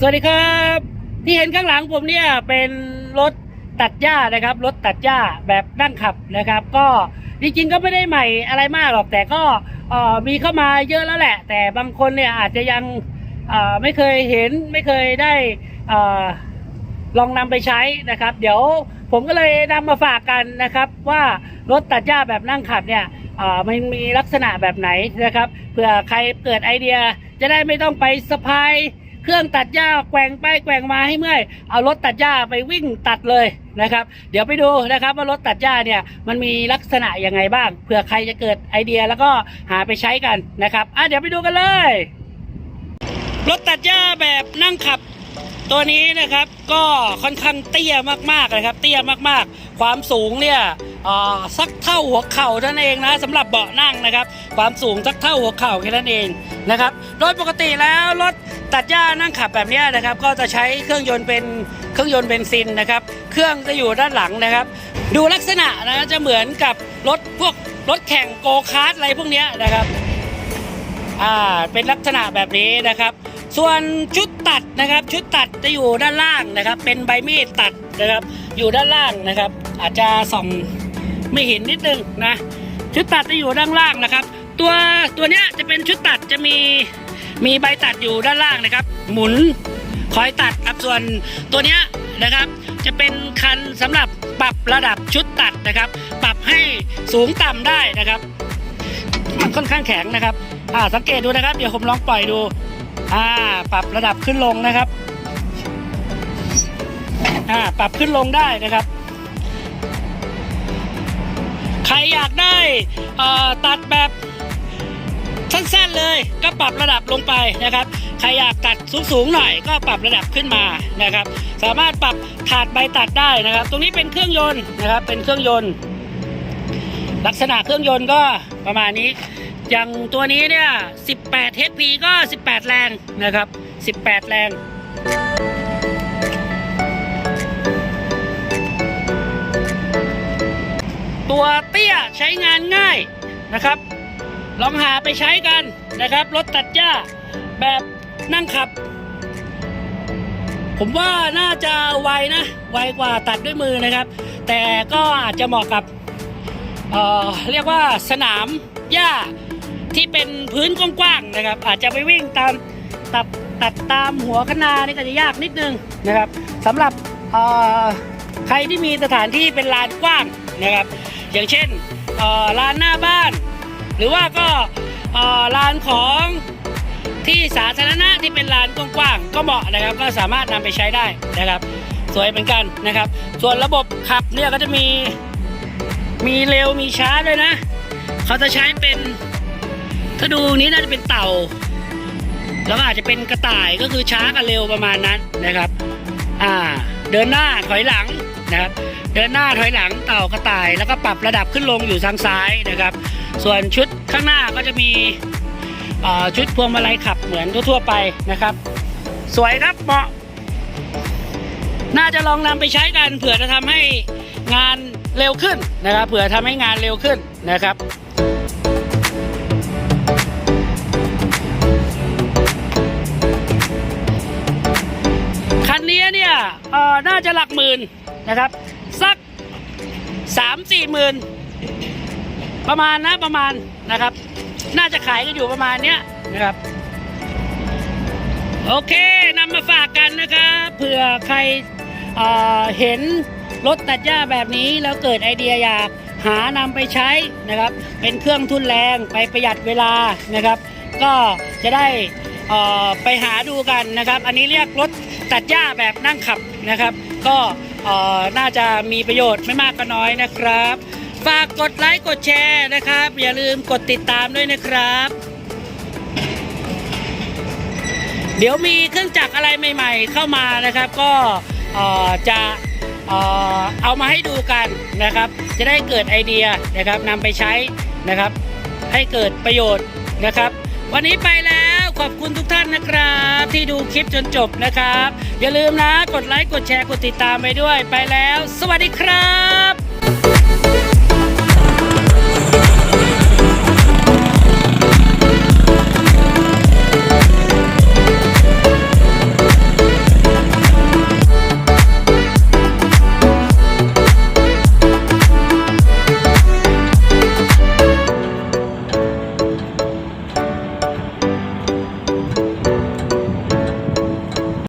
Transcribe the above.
สวัสดีครับ ที่เห็นข้างหลังผมเนี่ยเป็นรถตัดหญ้านะครับ รถตัดหญ้าแบบนั่งขับนะครับ ก็จริงๆก็ไม่ได้ใหม่อะไรมากหรอกแต่ก็มีเข้ามาเยอะแล้วแหละ แต่บางคนเนี่ยอาจจะยังไม่เคยเห็นไม่เคยได้อลองนำไปใช้นะครับ เดี๋ยวผมก็เลยนำมาฝากกันนะครับ ว่ารถตัดหญ้าแบบนั่งขับเนี่ยมันมีลักษณะแบบไหนนะครับเผื่อใครเกิดไอเดียจะได้ไม่ต้องไปสะพาย เครื่องตัดหญ้าแกว่งไปแกว่งมาให้เมื่อย เอารถตัดหญ้าไปวิ่งตัดเลยนะครับ เดี๋ยวไปดูนะครับว่ารถตัดหญ้าเนี่ยมันมีลักษณะยังไงบ้างเผื่อใครจะเกิดไอเดียแล้วก็หาไปใช้กันนะครับอะเดี๋ยวไปดูกันเลย รถตัดหญ้าแบบนั่งขับตัวนี้นะครับก็ค่อนข้างเตี้ยมากๆเลยครับ เตี้ยมากๆ ความสูงเนี่ย สักเท่าหัวเข่าท่านั้นเองนะสำหรับเบาะนั่งนะครับ ความสูงสักเท่าหัวเข่าแค่นั้นเองนะครับโดยปกติแล้วรถตัดหญ้านั่งขับแบบนี้นะครับ ก็จะใช้เครื่องยนต์เป็นเครื่องยนต์เบนซินนะครับ เครื่องจะอยู่ด้านหลังนะครับ ดูลักษณะนะจะเหมือนกับรถพวกรถแข่งโกคาร์ทอะไรพวกนี้นะครับอ่าเป็นลักษณะแบบนี้นะครับ ส่วนชุดตัดนะครับ ชุดตัดจะอยู่ด้านล่างนะครับ เป็นใบมีดตัดนะครับ อยู่ด้านล่างนะครับ อาจจะส่อง ไม่เห็นนิดนึงนะ ชุดตัดจะอยู่ด้านล่างนะครับ ตัวตัวเนี้ยจะเป็นชุดตัดจะมีมีใบตัดอยู่ด้านล่างนะครับ หมุนคอยตัดครับส่วนตัวเนี้ยนะครับ จะเป็นคันสำหรับปรับระดับชุดตัดนะครับ ปรับให้สูงต่ำได้นะครับมันค่อนข้างแข็งนะครับอ่าสังเกตดูนะครับ เดี๋ยวผมลองปล่อยดูอ่าปรับระดับขึ้นลงนะครับอ่าปรับขึ้นลงได้นะครับ ใครอยากได้ตัดแบบสั้นๆเลยก็ปรับระดับลงไปนะครับ ใครอยากตัดสูงๆหน่อยก็ปรับระดับขึ้นมานะครับ สามารถปรับถาดใบตัดได้นะครับ ตรงนี้เป็นเครื่องยนต์นะครับ เป็นเครื่องยนต์ ลักษณะเครื่องยนต์ก็ประมาณนี้ อย่างตัวนี้เนี่ย 18 HP ก็ 18 แรงนะครับ 18 แรงตัว ตี้ยใช้งานง่ายนะครับ ลองหาไปใช้กันนะครับ รถตัดหญ้าแบบนั่งขับ ผมว่าน่าจะไวนะ ไวกว่าตัดด้วยมือนะครับ แต่ก็อาจจะเหมาะกับเเรียกว่าสนามหญ้าที่เป็นพื้นกว้างๆนะครับ อาจจะไปวิ่งตามตัดตัดตามหัวคนานี่ก็จะยากนิดนึงนะครับสำหรับใครที่มีสถานที่เป็นลานกว้างนะครับ อย่างเช่นเอ่อลานหน้าบ้าน หรือว่าก็เอ่อลานของที่สาธารณะที่เป็นลานกว้างๆก็เหมาะนะครับ ก็สามารถนำไปใช้ได้นะครับ สวยเหมือนกันนะครับ ส่วนระบบขับเนี่ยก็จะมีมีเร็วมีช้าด้วยนะ เขาจะใช้เป็นถ้าดูนี้น่าจะเป็นเต่า แล้วก็อาจจะเป็นกระต่ายก็คือช้ากับเร็วประมาณนั้นนะครับ อ่า เดินหน้าถอยหลัง นะครับเดินหน้าถอยหลังเต่ากระต่าย แล้วก็ปรับระดับขึ้นลงอยู่ทางซ้ายนะครับ ส่วนชุดข้างหน้าก็จะมีชุดพวงมาลัยขับเหมือนทั่วๆไปนะครับ สวยครับเหมาะ น่าจะลองนำไปใช้กันเผื่อจะทำให้งานเร็วขึ้นนะครับ เผื่อทำให้งานเร็วขึ้นนะครับ นี้เนี่ยเอ่อน่าจะหลักหมื่นนะครับ สักสามสี่หมื่นประมาณนะประมาณนะครับ น่าจะขายกันอยู่ประมาณเนี้ยนะครับ โอเคนำมาฝากกันนะครับเผื่อใครเเห็นรถตัดหญ้าแบบนี้แล้วเกิดไอเดียอยากหานำไปใช้นะครับ เป็นเครื่องทุนแรงไปประหยัดเวลานะครับ ก็จะได้ไปหาดูกันนะครับ อันนี้เรียกรถ ตัดหญ้าแบบนั่งขับนะครับ ก็น่าจะมีประโยชน์ไม่มากก็น้อยนะครับ ฝากกดไลค์กดแชร์นะครับ อย่าลืมกดติดตามด้วยนะครับ เดี๋ยวมีเครื่องจักรอะไรใหม่ๆ เข้ามานะครับ ก็จะเอามาให้ดูกันนะครับ จะได้เกิดไอเดียนะครับนำไปใช้นะครับ ให้เกิดประโยชน์นะครับ วันนี้ไปแล้ว ขอบคุณทุกท่านนะครับ ที่ดูคลิปจนจบนะครับ อย่าลืมนะ กดไลค์ กดแชร์ กดติดตามไปด้วย ไปแล้ว สวัสดีครับ